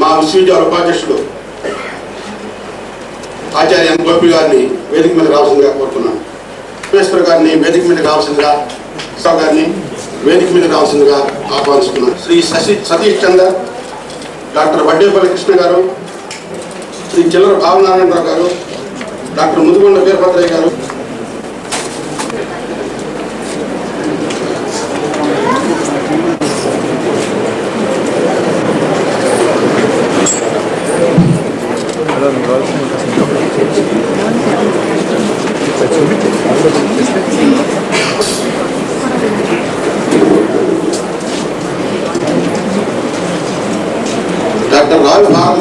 మా విశ్వవిద్యాలయ ఉపాధ్యక్షుడు ఆచార్య ఎం గోపి గారిని వేదిక మీద రావాల్సిందిగా కోరుతున్నాను. విశ్వేశ్వర గారిని వేదిక మీద రావాల్సిందిగా ఉత్సవ గారిని వేదిక మీద రావాల్సిందిగా ఆహ్వానిస్తున్నాను. శ్రీ శశి సతీష్ చంద్ర డాక్టర్ వడ్డేపల్లి కృష్ణ గారు శ్రీ చిల్లర భావనారాయణరావు గారు డాక్టర్ ముదిగొండ వీరభద్రయ్య గారు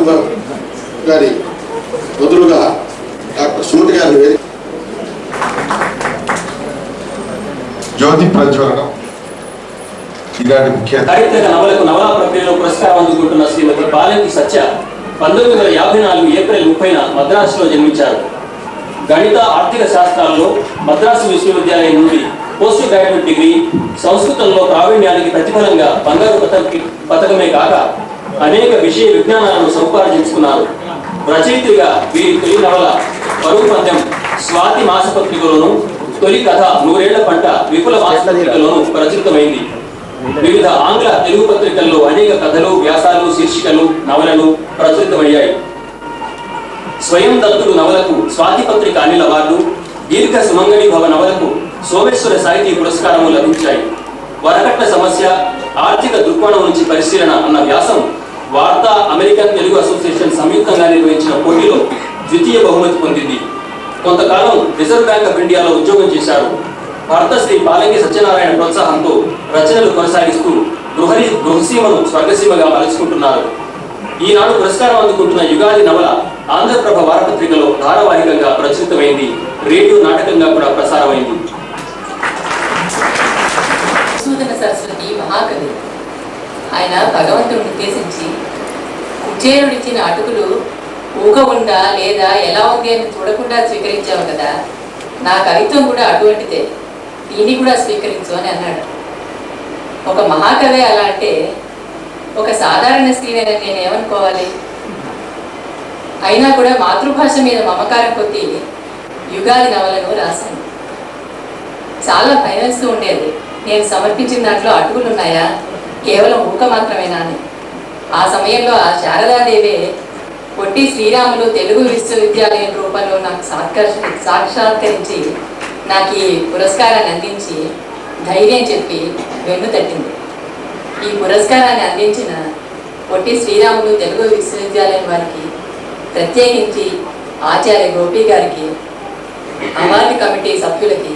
రావి భారత గారి బదులుగా డాక్టర్ సుమతి గారిని జ్యోతి ప్రజ్వలనం. ఇలాంటి ముఖ్య సాహిత్యక నవలకు నవలా ప్రక్రియలో పురస్కారం అందుకుంటున్న శ్రీమతి పాలెంకి సత్య పంతొమ్మిది వందల యాభై నాలుగు ఏప్రిల్ ముప్పైన మద్రాసులో జన్మించారు. గణిత ఆర్థిక శాస్త్రాల్లో మద్రాసు విశ్వవిద్యాలయం నుండి పోస్ట్ గ్రాడ్యుయేట్ డిగ్రీ సంస్కృతంలో ప్రావీణ్యానికి ప్రతిఫలంగా బంగారు పథకమే కాక అనేక విషయ విజ్ఞానాలను సముపార్జించుకున్నారు రచయిత్రిగా వీరి తొలి నవల పరుగు పందెం స్వాతి మాసపత్రికలోను తొలి కథ నూరేళ్ళ పంట విపుల మాసపత్రికలోను ప్రచురితమైంది. వివిధ ఆంగ్ల తెలుగు పత్రికల్లో అనేక కథలు వ్యాసాలు శీర్షికలు నవలలు ప్రచురితమయ్యాయి. స్వయం దత్తుడు నవలకు స్వాతి పత్రిక అనిల్ అవార్డు దీర్ఘ సుమంగళి భవ నవలకు సోమేశ్వర సాహితీ పురస్కారము లభించాయి. వరకట్న సమస్య ఆర్థిక దృక్కోణం నుంచి పరిశీలన అన్న వ్యాసం వార్తా అమెరికన్ తెలుగు అసోసియేషన్ సంయుక్తంగా నిర్వహించిన పోటీలో ద్వితీయ బహుమతి పొందింది. కొంతకాలం రిజర్వ్ బ్యాంక్ ఆఫ్ ఇండియాలో ఉద్యోగం చేశారు భర్త శ్రీ పాలంగి సత్యనారాయణ ప్రోత్సాహంతో రచనలు కొనసాగిస్తూ గృహరి గృహసీమను స్వర్గసీమగా మలుచుకుంటున్నారు ఈనాడు పురస్కారం అందుకుంటున్న యుగాది నవల ఆంధ్రప్రభ వారపత్రికలో ధారావాహికంగా ప్రచురితమైంది. రేడియో నాటకంగా కూడా ప్రసారమైంది. సూదన సరస్వతి మహాకవి. ఆయన భగవంతుడిని ఉద్దేశించి కుచేరుడిచ్చిన అటుకులు ఊగ ఉందా లేదా ఎలా ఉంది అని చూడకుండా స్వీకరించావు కదా నా కవిత్వం కూడా అటువంటిదే దీన్ని కూడా స్వీకరించు అని అన్నాడు. ఒక మహాకవి అలా అంటే ఒక సాధారణ స్త్రీనైనా నేను ఏమనుకోవాలి అయినా కూడా మాతృభాష మీద మమకారం కొద్ది యుగాది నవలను రాశాను. చాలా భయవేస్తూ ఉండేది నేను సమర్పించిన దాంట్లో అటుకులు ఉన్నాయా? కేవలం ఊక మాత్రమేనా అని. ఆ సమయంలో ఆ శారదాదేవే పొట్టి శ్రీరాములు తెలుగు విశ్వవిద్యాలయం రూపంలో నాకు సాక్షాత్ సాక్షాత్కరించి నాకు ఈ పురస్కారాన్ని అందించి ధైర్యం చెప్పి వెన్ను తట్టింది. ఈ పురస్కారాన్ని అందించిన పొట్టి శ్రీరాములు తెలుగు విశ్వవిద్యాలయం వారికి ప్రత్యేకించి ఆచార్య గోపి గారికి అవార్డు కమిటీ సభ్యులకి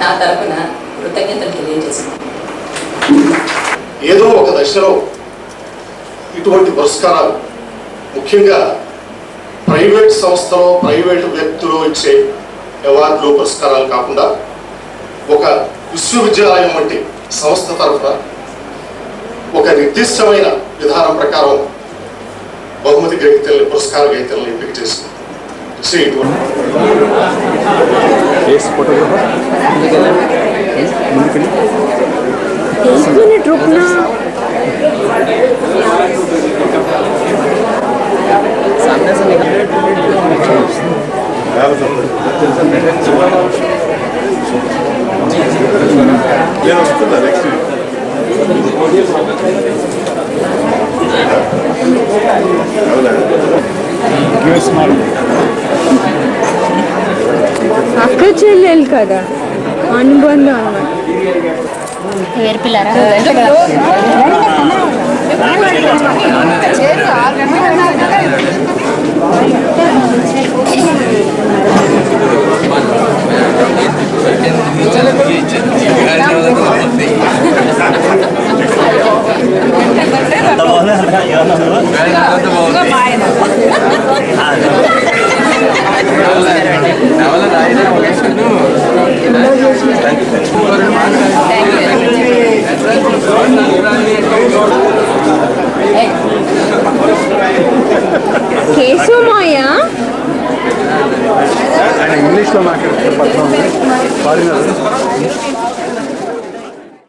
నా తరపున కృతజ్ఞతలు తెలియజేస్తున్నాను. ఏదో ఒక దశలో ఇటువంటి పురస్కారాలు ముఖ్యంగా ప్రైవేట్ సంస్థలో ప్రైవేట్ వ్యక్తులు ఇచ్చే అవార్డులు పురస్కారాలు కాకుండా ఒక విశ్వవిద్యాలయం వంటి సంస్థ తరఫున ఒక నిర్దిష్టమైన విధానం ప్రకారం బహుమతి గ్రహీతల్ని పురస్కార గ్రహీతలను ఎంపిక చేసుకుంది ఇచ్చే ఇటువంటి एक मिनट रुकना నేను వస్తున్నా నెక్స్ట్ అక్క చెల్లెలు కదా అనుబంధం అన్నమాట వేర్పిల్లారా కేశవమాయ? ఆయన ఇంగ్లీష్లో మాట్లాడుతున్న పత్రం ఫారినర్